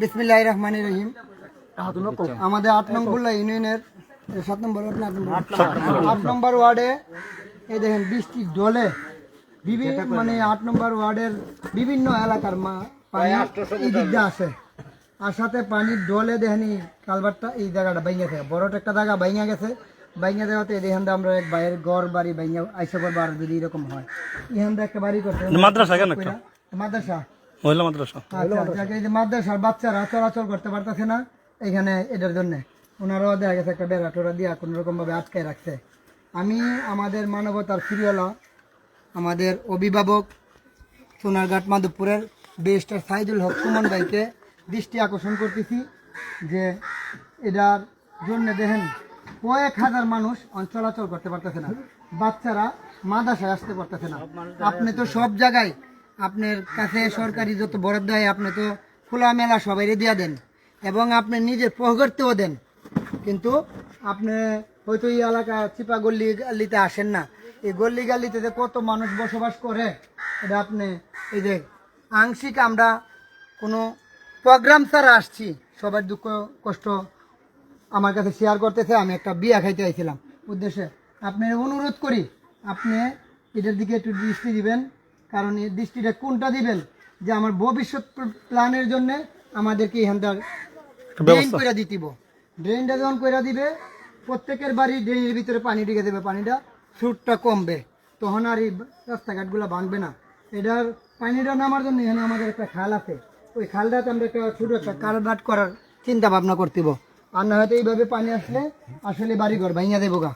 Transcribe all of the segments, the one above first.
বিসমিল্লাহ রহমান রহিম। আমাদের আট নম্বর ইউনিয়নের সাত নম্বর আট নম্বর? ওয়ার্ডে এই দেখেন বৃষ্টির জলে বিভিন্ন মানে আট নম্বর ওয়ার্ডের বিভিন্ন এলাকার মা পানি এই দিক দিয়ে আসে আর সাথে পানির ডলে দেখেনি কালবারটা এই জায়গাটা বাইঙ্গা থাকে বড় একটা জায়গা বাইঙ্গা গেছে। বাইঙ্গা দেওয়াতে দেখেন আমরা এক বাইরের ঘর বাড়ি বাইঙ্গা আইসা করব আর যদি এরকম হয়। এখান একটা বাড়ি করতে মাদ্রাসা কেন মাদ্রাসা। মহিলা মাদ্রাসা? আচ্ছা এই যে মাদ্রাসার বাচ্চারা চলাচল করতে পারতেছে না এখানে এটার জন্য। ওনারাও দেখা গেছে একটা বেড়া টোরা দিয়া কোনো রকম ভাবে আটকায় রাখছে। আমি আমাদের মানবতার ফিরিওয়ালা আমাদের অভিভাবক সোনারঘাট মাধবপুরের বেস্টার সাইদুল হক সুমন ভাইকে দৃষ্টি আকর্ষণ করতেছি যে এটার জন্য দেখেন কয়েক হাজার মানুষ চলাচল করতে পারতেছে না। বাচ্চারা মাদাসায় আসতে পারতেছে না। আপনি তো সব জায়গায় আপনার কাছে সরকারি যত বরাদ্দ হয়, আপনি তো খোলামেলা সবাই দিয়া দেন এবং আপনি নিজের পকেটতেও দেন। কিন্তু আপনি হয়তো এই এলাকা চিপা গল্লি গাল্লিতে আসেন না। এই গল্লি গাল্লিতে যে কত মানুষ বসবাস করে, এটা আপনি এই যে আংশিক আমরা কোনো প্রোগ্রাম ছাড়া আসছি। সবার দুঃখ, কষ্ট আমার কাছে শেয়ার করতেছে আমি একটা বিয়া খাইতে আইছিলাম। উদ্দেশ্যে আপনি অনুরোধ করি আপনি এটার দিকে একটু দৃষ্টি দিবেন কারণ এই দৃষ্টিটা কোনটা দিবেন? যে আমার ভবিষ্যৎ প্ল্যানের জন্য আমাদেরকে এখানটার ড্রেন করে দিতিব ড্রেনটা যখন করে দিবে প্রত্যেকের বাড়ি ড্রেনের ভিতরে পানি ঢেকে দেবে পানিটা সুরটা কমবে। তখন আর এই রাস্তাঘাটগুলো ভাঙবে না। এটার পানিটা নামার জন্য এখানে আমাদের একটা খাল আছে। ওই খালটাতে আমরা একটা ছোটো একটা কারবাট করার চিন্তা ভাবনা করতেব আর না হয়তো এইভাবে পানি আসলে আসলে বাড়িঘর ভাঙিয়া দেবো গা।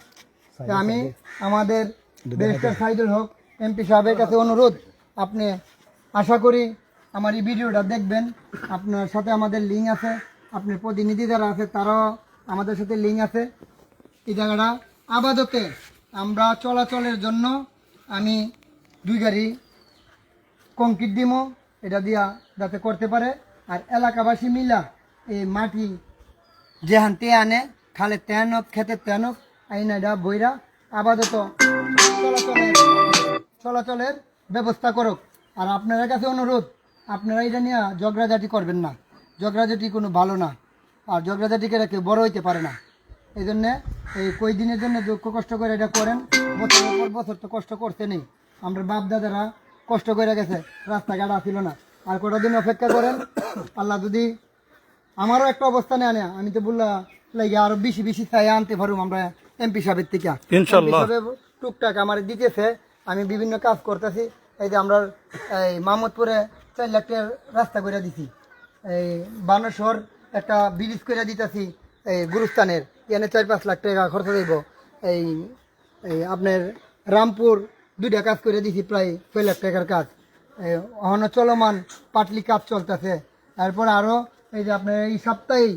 তা আমি আমাদের ব্যারিস্টার সাইদুল হক এমপি সাহেবের কাছে অনুরোধ আপনি আশা করি আমার এই ভিডিওটা দেখবেন। আপনার সাথে আমাদের লিঙ্ক আছে আপনার প্রতিনিধি যারা আছে তারাও আমাদের সাথে লিঙ্ক আছে। এই জায়গাটা আপাততে আমরা চলাচলের জন্য আমি দুই গাড়ি কংক্রিট দিমো এটা দিয়া যাতে করতে পারে। আর এলাকাবাসী মিলা এই মাটি যেহান তে আনে, খালে তেনক খেতে তেনক আইনা এটা বইরা আপাতত চলাচলের চলাচলের ব্যবস্থা করুক। আর আপনাদের কাছে অনুরোধ, আপনারা এটা নিয়ে জগরাজাটি করবেন না। জগরাজাটি কোনো ভালো না। আর জগরাজাটিকে কেউ বড় হইতে পারে না। এই জন্যে এই কই দিনের জন্য দুঃখ কষ্ট করে এটা করেন। বছরের পর বছর তো কষ্ট করতে নেই আমরা বাপ দাদারা কষ্ট করে গেছে, রাস্তাঘাট আসিল না। আর কটা দিন অপেক্ষা করেন? আল্লাহ যদি আমারও একটা অবস্থা অবস্থানে আনে আমি তো বললাম লাগে আরও বেশি বেশি চাই আনতে পারুম আমরা এমপি সাহেবের থেকে। ইনশাল্লাহ। টুকটাক আমার দিতেছে। আমি বিভিন্ন কাজ করতেছি। এই যে আমরা এই মাহমুদপুরে চার লাখ টাকার রাস্তা করে দিছি। এই বানেশ্বর একটা ব্রিজ করে দিতেছি এই গুরুস্থানের। এখানে চার পাঁচ লাখ টাকা খরচ দেব এই এই আপনার রামপুর দুইটা কাজ করে দিছি প্রায় ছয় লাখ টাকার কাজ। এই অহনো চলমান পাটলি কাজ চলতেছে। তারপর আরও এই যে আপনার এই সপ্তাহেই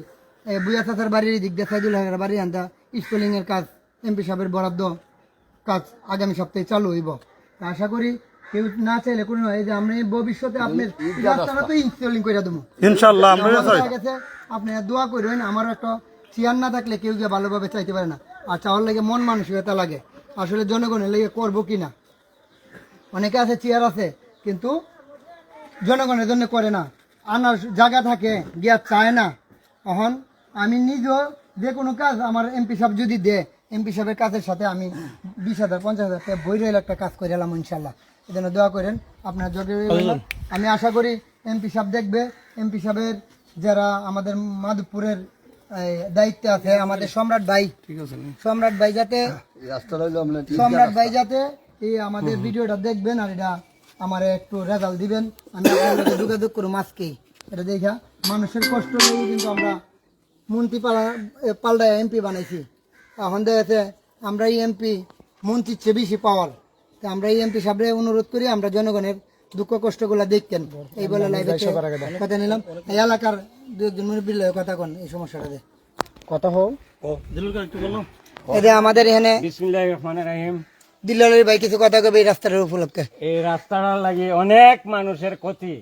বুয়া চাচার বাড়ির দিক দিয়ে সাইদুল হকের বাড়ি আনতা স্কুলিংয়ের কাজ এমপি সাহেবের বরাদ্দ কাজ আগামী সপ্তাহে চালু হইব। আশা করি কেউ না চাইলে কোনো এই যে আমি ভবিষ্যতে আপনার রাস্তাটা তো ইনস্টলিং করে দেবো ইনশাল্লাহ আমরা আপনি দোয়া করবেন আমারও একটা চেয়ার না থাকলে কেউ গিয়ে ভালোভাবে চাইতে পারে না। আর চাওয়ার লাগে মন মানসিকতা লাগে। আসলে জনগণের লেগে করব কি না? অনেকে আছে চেয়ার আছে কিন্তু জনগণের জন্য করে না। আনার জায়গা থাকে গিয়া চায় না। তখন আমি নিজেও যে কোনো কাজ আমার এমপি সাহেব যদি দে এমপি সাহেবের কাজের সাথে আমি বিশ হাজার পঞ্চাশ হাজার টাকা বই রইল একটা কাজ করে এলাম ইনশাল্লাহ এই জন্য দোয়া করেন আপনার যোগে আমি আশা করি এমপি সাহেব দেখবে এমপি সাহেবের যারা আমাদের মাধবপুরের দায়িত্বে আছে আমাদের সম্রাট ভাই। সম্রাট ভাই যাতে সম্রাট ভাই যাতে এই আমাদের ভিডিওটা দেখবেন আর এটা আমার একটু রেজাল্ট দিবেন। আমি যোগাযোগ করুম আজকেই। এটা দেখা মানুষের কষ্ট লেগে কিন্তু আমরা মন্ত্রী পালা এ, পাল্টায় এমপি বানাইছি। এখন দেখাচ্ছে আমরা এই এমপি মন্ত্রীর চেয়ে বেশি পাওয়ার তো আমরা এই এমপি সাহেবরে অনুরোধ করি আমরা জনগণের দুঃখ কষ্টগুলো দেখতেন। এই বলে লাইভে কথা নিলাম। এই এলাকার দু একজন মুরব্বীর কথা কন এই সমস্যাটাতে কথা হোক আমাদের এখানে রাহিম। দিল্লালের ভাই কিছু কথা কবে এই রাস্তাটার উপলক্ষে? এই রাস্তাটা লাগে অনেক মানুষের ক্ষতি,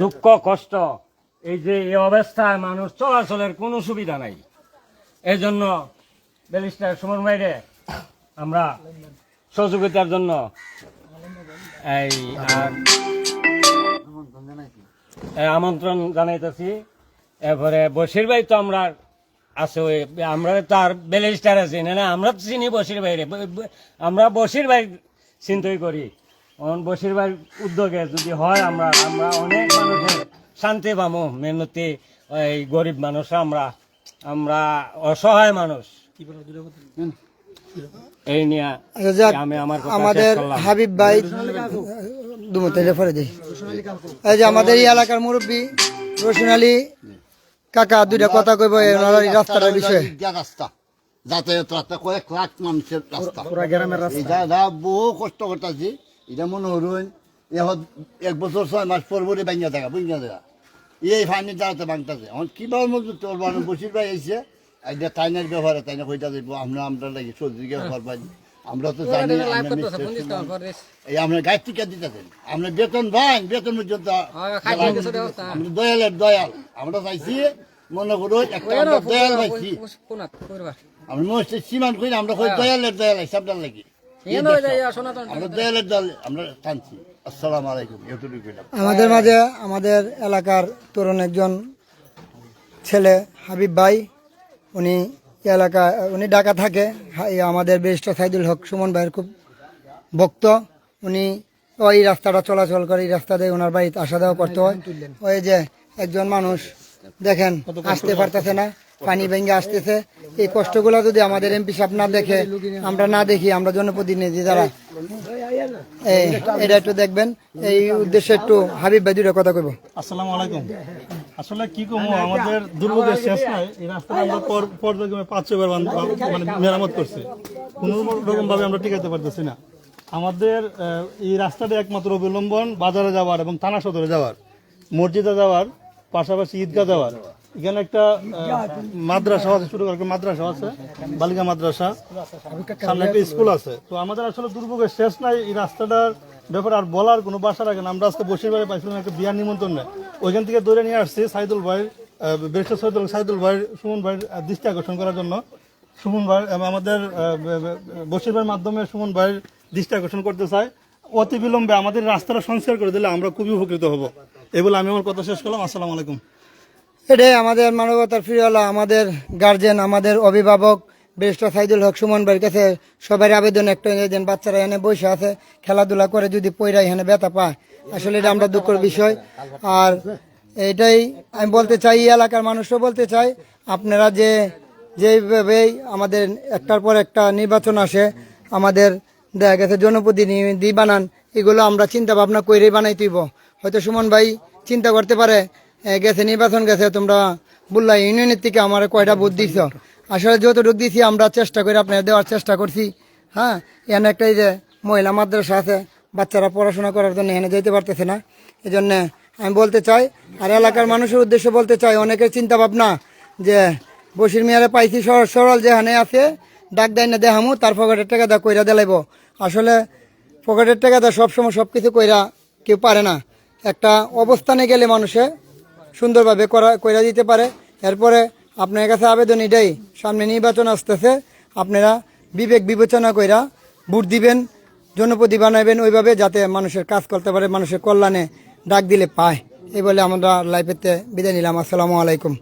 দুঃখ, কষ্ট। এই যে এই অবস্থায় মানুষ চলাচলের কোনো সুবিধা নাই। এই জন্য ব্যারিস্টার সুমন ভাইরে আমরা সহযোগিতার জন্য এই এই আমন্ত্রণ জানাইতেছি। এরপরে বসির ভাই তো আমরা আছে ওই আমরা তার ব্যালেস্টার আছি না না আমরা তো চিনি বসির ভাই রে ব- ব- আমরা বসির ভাই চিন্তাই করি। অন বসির ভাই উদ্যোগে যদি হয় আমরা আমরা অনেক মানুষের শান্তি পাবো মেহনতি এই গরিব মানুষ আমরা আমরা অসহায় মানুষ। এই নিয়ে আচ্ছা, যাক, আমি আমার আমাদের হাবিব ভাই দুমো তাইলে পরে দিই এই যে আমাদের এই এলাকার মুরব্বী রোশন আলী কাকা দুইটা কথা কইব এই রাস্তাটার বিষয়ে। রাস্তা। যাতায়াত রাস্তা কয়েক লাখ মানুষের রাস্তা। এটা এটা বহু কষ্ট করতেছি। এটা মনে হরুন এখন এক বছর ছয় মাস পর পরে ভাঙিয়া থাকা বুঝিয়া থাকা এই ফাইনি দাঁড়াতে ভাঙতেছে। এখন কীভাবে মজুর তোর মানুষ বসির ভাই আইসে এটা তাইনের ব্যবহারে তাইনে কইটা দেবো আমরা আমরা লাগি ব্যবহার পাই আমরা তো জানি। এই আমরা গাছ টিকা দিতেছেন আমরা বেতন ভাই বেতন পর্যন্ত আমরা দয়ালের দয়াল। আমরা চাইছি মনে করো একটা আমরা দয়াল আমরা সীমান করি আমরা কই দয়ালের দয়াল আপনার লাগি। আমরা দয়ালের দল আমরা টানছি। আসসালামু আলাইকুম এতটুকু কইলাম আমাদের মাঝে আমাদের এলাকার তরুণ একজন ছেলে হাবিব ভাই উনি এলাকা উনি ঢাকা থাকে আমাদের বেরিস্টার সাইদুল হক সুমন ভাইয়ের খুব ভক্ত। উনি ওই রাস্তাটা চলাচল করে এই রাস্তা দিয়ে ওনার বাড়িতে আসা যাওয়া করতে হয়। ওই যে একজন মানুষ দেখেন আসতে পারতেছে না পানি ভেঙে আসতেছে। এই কষ্টগুলো যদি আমাদের এমপি সাহেব না দেখে আমরা না দেখি আমরা জনপ্রতিনিধি যারা। এই এটা একটু দেখবেন এই উদ্দেশ্যে একটু হাবিব ভাই দুটো কথা কইব। আসসালামু আলাইকুম। আসলে কি কমো আমাদের দুর্ভোগের শেষ নাই এই রাস্তাটা আমরা পর পর্যায়ক্রমে পাঁচ ছয়বার মানে মেরামত করছি। কোনো রকম ভাবে আমরা টিকাতে পারতেছি না। আমাদের আহ, এই রাস্তাটা একমাত্র অবলম্বন বাজারে যাওয়ার এবং থানা সদরে যাওয়ার মসজিদে যাওয়ার পাশাপাশি ঈদগাহ যাওয়ার। এখানে একটা মাদ্রাসা আছে ছোট একটা মাদ্রাসা আছে, বালিকা মাদ্রাসা। সামনে একটা স্কুল আছে। তো আমাদের আসলে দুর্ভোগের শেষ নাই, এই রাস্তাটার ব্যাপারে আর বলার কোনো বাসা রাখে না। আমরা আজকে বসির বাড়ি পাইছিলাম একটা বিয়ার নিমন্ত্রণ ওইখান থেকে ধরে নিয়ে আসছি সাইদুল ভাই বেরিস্টার সাইদুল সাইদুল ভাই, সুমন ভাইয়ের দৃষ্টি আকর্ষণ করার জন্য। সুমন ভাই আমাদের বসির ভাইয়ের মাধ্যমে সুমন ভাইয়ের দৃষ্টি আকর্ষণ করতে চাই অতি বিলম্বে আমাদের রাস্তাটা সংস্কার করে দিলে আমরা খুবই উপকৃত হব। এই বলে আমি আমার কথা শেষ করলাম। আসসালামু আলাইকুম। এটাই আমাদের মানবতার ফিরিওয়ালা আমাদের গার্জেন আমাদের অভিভাবক বেরিস্টার সাইদুল হক সুমন ভাইয়ের কাছে সবার আবেদন একটা যেন বাচ্চারা এখানে বসে আছে, খেলাধুলা করে যদি পয়রা এখানে ব্যথা পায়। আসলে এটা আমরা দুঃখের বিষয়। আর এটাই আমি বলতে চাই এলাকার মানুষও বলতে চাই, আপনারা যে, যেভাবেই আমাদের একটার পর একটা নির্বাচন আসে, আমাদের দেখা গেছে জনপ্রতিনিধি বানান, এগুলো আমরা চিন্তা ভাবনা করেই বানাই তুইব হয়তো সুমন ভাই চিন্তা করতে পারে গেছে নির্বাচন গেছে, তোমরা বুল্লা ইউনিয়নের থেকে আমার কয়টা ভোট দিছ? আসলে যতটুকু দিছি, আমরা চেষ্টা করে আপনার দেওয়ার চেষ্টা করছি। হ্যাঁ এখানে একটা এই যে মহিলা মাদ্রাসা আছে, বাচ্চারা পড়াশোনা করার জন্য এখানে যেতে পারতেছে না। এই জন্য আমি বলতে চাই, আর এলাকার মানুষের উদ্দেশ্যে বলতে চাই, অনেকের চিন্তা ভাবনা যে বসির মিয়ারে পাইছি সরল যেখানে আছে ডাক দেয় না দেহামু তার পকেটের টাকা দা কইরা দেলাইব। আসলে পকেটের টাকা দা সবসময় সব কিছু কইরা কেউ পারে না। একটা অবস্থানে গেলে মানুষে সুন্দরভাবে করা, কইরা দিতে পারে। এরপরে আপনার কাছে আবেদন এটাই, সামনে নির্বাচন আসতেছে, আপনারা বিবেক বিবেচনা কইরা ভোট দিবেন জনপ্রতি বানাবেন ওইভাবে যাতে মানুষের কাজ করতে পারে, মানুষের কল্যাণে ডাক দিলে পায়। এই বলে আমরা লাইফেতে বিদায় নিলাম। আসসালামু আলাইকুম।